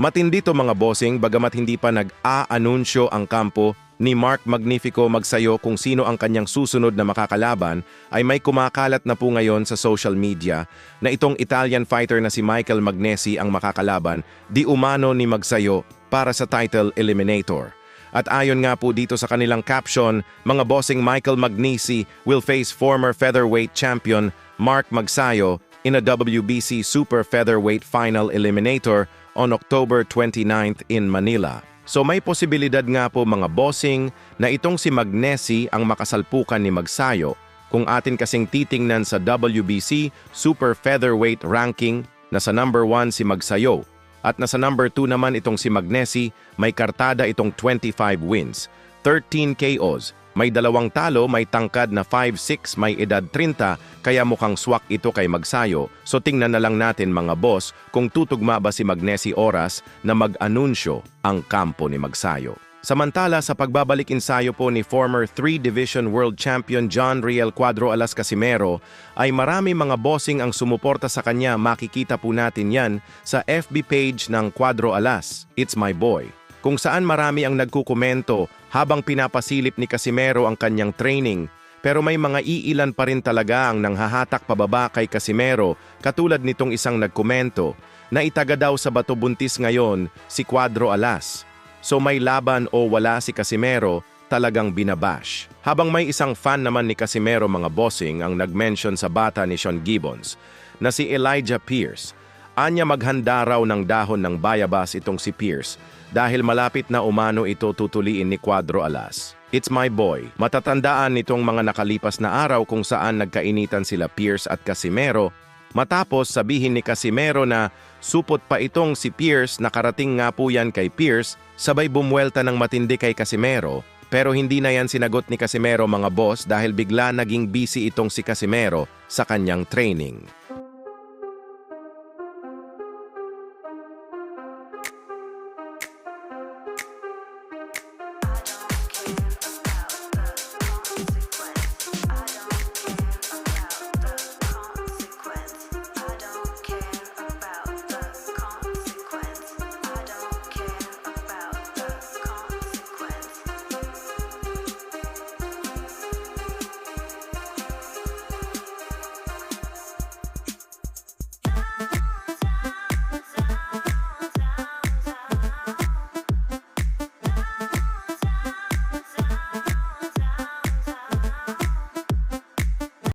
Matindi to mga bossing bagamat hindi pa nag-a-anunsyo ang kampo ni Mark Magnifico magsayo kung sino ang kanyang susunod na makakalaban ay may kumakalat na po ngayon sa social media na itong Italian fighter na si Michael Magnesi ang makakalaban di umano ni magsayo para sa title eliminator. At ayon nga po dito sa kanilang caption, mga bossing Michael Magnesi will face former featherweight champion Mark Magsayo in a WBC Super Featherweight Final Eliminator on October 29th in Manila. So may posibilidad nga po mga bossing na itong si Magnesi ang makasalpukan ni Magsayo. Kung atin kasing titingnan sa WBC Super Featherweight Ranking na sa number 1 si Magsayo. At nasa number 2 naman itong si Magnesi, may kartada itong 25 wins, 13 KOs, may dalawang talo, may tangkad na 5'6", may edad 30, kaya mukhang swak ito kay Magsayo. So tingnan na lang natin mga boss kung tutugma ba si Magnesi Oras na mag-anunsyo ang kampo ni Magsayo. Samantala sa pagbabalik ensayo po ni former 3-division world champion John Riel Cuadro Alas Casimero ay marami mga bossing ang sumuporta sa kanya makikita po natin yan sa FB page ng Cuadro Alas, It's My Boy. Kung saan marami ang nagkukomento habang pinapasilip ni Casimero ang kanyang training pero may mga iilan pa rin talaga ang nanghahatak pababa kay Casimero katulad nitong isang nagkomento na itaga daw sa bato buntis ngayon si Cuadro Alas. So may laban o wala si Casimero, talagang binabash. Habang may isang fan naman ni Casimero mga bossing ang nag-mention sa bata ni Sean Gibbons na si Elijah Pierce. Anya maghanda raw ng dahon ng bayabas itong si Pierce dahil malapit na umano ito tutuliin ni Cuadro Alas. It's my boy. Matatandaan nitong mga nakalipas na araw kung saan nagkainitan sila Pierce at Casimero Matapos sabihin ni Casimero na supot pa itong si Pierce nakarating nga po yan kay Pierce, sabay bumwelta ng matindi kay Casimero, pero hindi na yan sinagot ni Casimero mga boss dahil bigla naging busy itong si Casimero sa kanyang training.